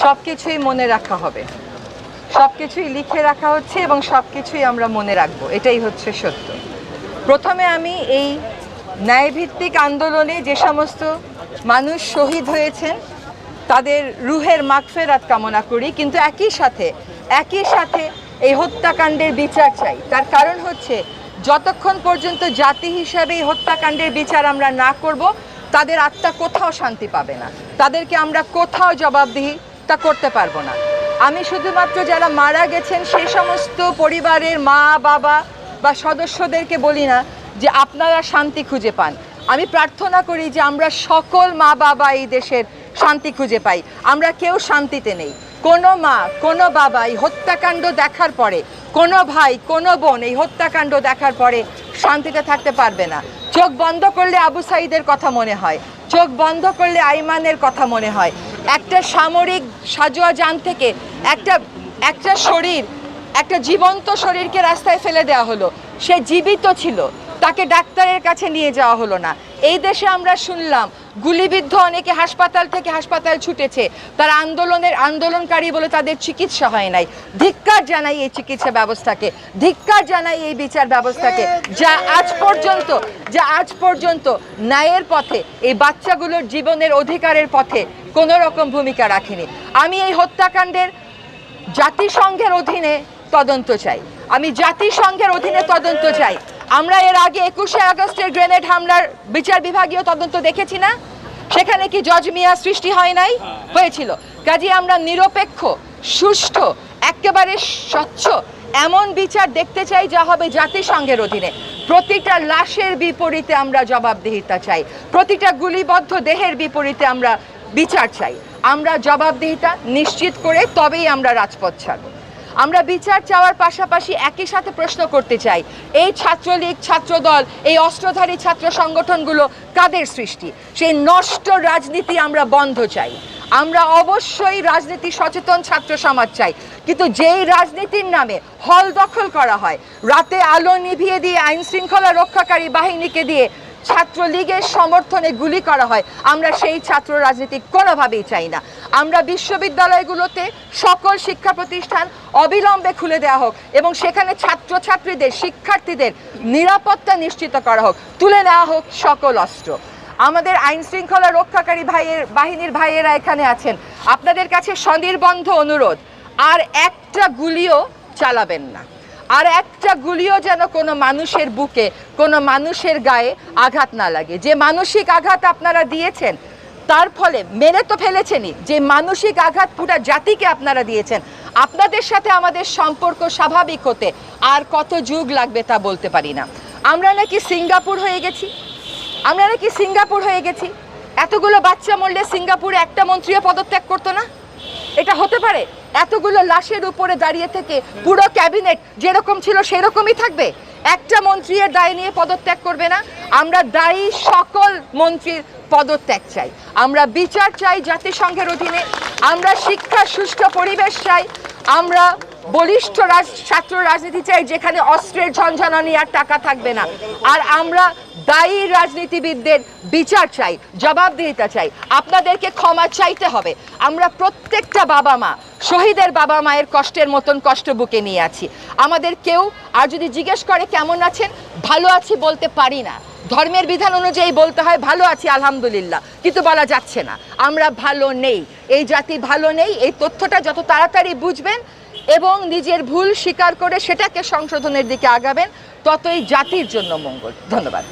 সব কিছুই মনে রাখা হবে। সব কিছুই লিখে রাখা হচ্ছে এবং সব কিছুই আমরা মনে রাখব। এটাই হচ্ছে সত্য। প্রথমে আমি এই ন্যায়ভিত্তিক আন্দোলনে যে সমস্ত মানুষ শহীদ হয়েছেন, তাদের রুহের মাগফেরাত কামনা করি। কিন্তু একই সাথে একই সাথে এই হত্যাকাণ্ডের বিচার চাই। তার কারণ হচ্ছে, যতক্ষণ পর্যন্ত জাতি হিসাবে এই হত্যাকাণ্ডের বিচার আমরা না করব, তাদের আত্মা কোথাও শান্তি পাবে না। তাদেরকে আমরা কোথাও জবাবদিহি তা করতে পারব না। আমি শুধুমাত্র যারা মারা গেছেন সেই সমস্ত পরিবারের মা, বাবা বা সদস্যদেরকে বলি না, যে আপনারা শান্তি খুঁজে পান। আমি প্রার্থনা করি যে আমরা সকল মা, বাবা এই দেশের শান্তি খুঁজে পাই। আমরা কেউ শান্তিতে নেই। কোনো মা, কোনো বাবা এই হত্যাকাণ্ড দেখার পরে, কোনো ভাই, কোনো বোন এই হত্যাকাণ্ড দেখার পরে শান্তিতে থাকতে পারবে না। চোখ বন্ধ করলে আবু সাইদের কথা মনে হয়। চোখ বন্ধ করলে আইমানের কথা মনে হয়। একটা সামরিক সাজোয়া যান থেকে একটা একটা শরীর, একটা জীবন্ত শরীরকে রাস্তায় ফেলে দেওয়া হলো। সে জীবিত ছিল। তাকে ডাক্তারের কাছে নিয়ে যাওয়া হলো না। এই দেশে আমরা শুনলাম, গুলিবিদ্ধ অনেকে হাসপাতাল থেকে হাসপাতাল ছুটেছে। তারা আন্দোলনের আন্দোলনকারী বলে তাদের চিকিৎসা হয় নাই। ধিক্কার জানাই এই চিকিৎসা ব্যবস্থাকে। ধিক্কার জানাই এই বিচার ব্যবস্থাকে। যা আজ পর্যন্ত, যা আজ পর্যন্ত ন্যায়ের পথে, এই বাচ্চাগুলোর জীবনের অধিকারের পথে কোনো রকম ভূমিকা রাখেনি। আমি এই হত্যাকাণ্ডের জাতিসংঘের অধীনে তদন্ত চাই। আমি জাতিসংঘের অধীনে তদন্ত চাই। আমরা এর আগে একুশে আগস্টের গ্রেনেড হামলার বিচার বিভাগীয় তদন্ত দেখেছি না? সেখানে কি জজ মিয়া সৃষ্টি হয় নাই? হয়েছিল। কাজে আমরা নিরপেক্ষ, সুষ্ঠু, একেবারে স্বচ্ছ এমন বিচার দেখতে চাই যা হবে জাতিসংঘের অধীনে। প্রতিটা লাশের বিপরীতে আমরা জবাবদিহিতা চাই। প্রতিটা গুলিবদ্ধ দেহের বিপরীতে আমরা বিচার চাই। আমরা জবাবদিহিতা নিশ্চিত করে তবেই আমরা রাজপথ ছাড়ব। আমরা বিচার চাওয়ার পাশাপাশি একই সাথে প্রশ্ন করতে চাই। এই ছাত্রলীগ, ছাত্রদল, এই অস্ত্রধারী ছাত্র সংগঠনগুলো কাদের সৃষ্টি? সেই নষ্ট রাজনীতি আমরা বন্ধ চাই। আমরা অবশ্যই রাজনীতি সচেতন ছাত্র সমাজ চাই। কিন্তু যেই রাজনীতির নামে হল দখল করা হয়, রাতে আলো নিভিয়ে দিয়ে আইন শৃঙ্খলা রক্ষাকারী বাহিনীকে দিয়ে ছাত্রলীগের সমর্থনে গুলি করা হয়। আমরা সেই ছাত্র রাজনীতি কোনোভাবেই চাই না। আমরা বিশ্ববিদ্যালয়গুলোতে সকল শিক্ষা প্রতিষ্ঠান অবিলম্বে খুলে দেওয়া হোক এবং সেখানে ছাত্রছাত্রীদের, শিক্ষার্থীদের নিরাপত্তা নিশ্চিত করা হোক। তুলে নেওয়া হোক সকল অস্ত্র। আমাদের আইন শৃঙ্খলা রক্ষাকারী ভাইয়ের, বাহিনীর ভাইয়েরা এখানে আছেন। আপনাদের কাছে স্বনির্বন্ধ অনুরোধ, আর একটা গুলিও চালাবেন না। আর একটা গুলিও যেন কোনো মানুষের বুকে, কোনো মানুষের গায়ে আঘাত না লাগে। যে মানসিক আঘাত আপনারা দিয়েছেন, তার ফলে মেনে তো ফেলেছেনই। যে মানসিক আঘাত পুরো জাতিকে আপনারা দিয়েছেন, আপনাদের সাথে আমাদের সম্পর্ক স্বাভাবিক হতে আর কত যুগ লাগবে তা বলতে পারি না। আমরা নাকি সিঙ্গাপুর হয়ে গেছি। আমরা নাকি সিঙ্গাপুর হয়ে গেছি। এতগুলো বাচ্চা মরলে সিঙ্গাপুরে একটা মন্ত্রীও পদত্যাগ করতো না। এটা হতে পারে। এতগুলো লাশের উপরে দাঁড়িয়ে থেকে পুরো ক্যাবিনেট যেরকম ছিল সেরকমই থাকবে। একটা মন্ত্রী এর দায় নিয়ে পদত্যাগ করবে না। আমরা দায়ী সকল মন্ত্রীর পদত্যাগ চাই। আমরা বিচার চাই জাতিসংঘের অধীনে। আমরা শিক্ষা, সুষ্ঠু পরিবেশ চাই। আমরা বলিষ্ঠ ছাত্র রাজনীতি চাই যেখানে অস্ত্রের ঝঞ্ঝানানি আর টাকা থাকবে না। আর আমরা দায়ী রাজনীতিবিদদের বিচার চাই, জবাবদিহিতা চাই। আপনাদেরকে ক্ষমা চাইতে হবে। আমরা প্রত্যেকটা বাবা মা, শহীদের বাবা মায়ের কষ্টের মতন কষ্ট বুকে নিয়ে আছি। আমাদের কেউ আর যদি জিজ্ঞেস করে কেমন আছেন, ভালো আছি বলতে পারি না। ধর্মের বিধান অনুযায়ী বলতে হয়, ভালো আছি, আলহামদুলিল্লাহ। কিন্তু বলা যাচ্ছে না। আমরা ভালো নেই। এই জাতি ভালো নেই। এই তথ্যটা যত তাড়াতাড়ি বুঝবেন এবং নিজের ভুল স্বীকার করে সেটাকে সংশোধনের দিকে আগাবেন ততই জাতির জন্য মঙ্গল। ধন্যবাদ।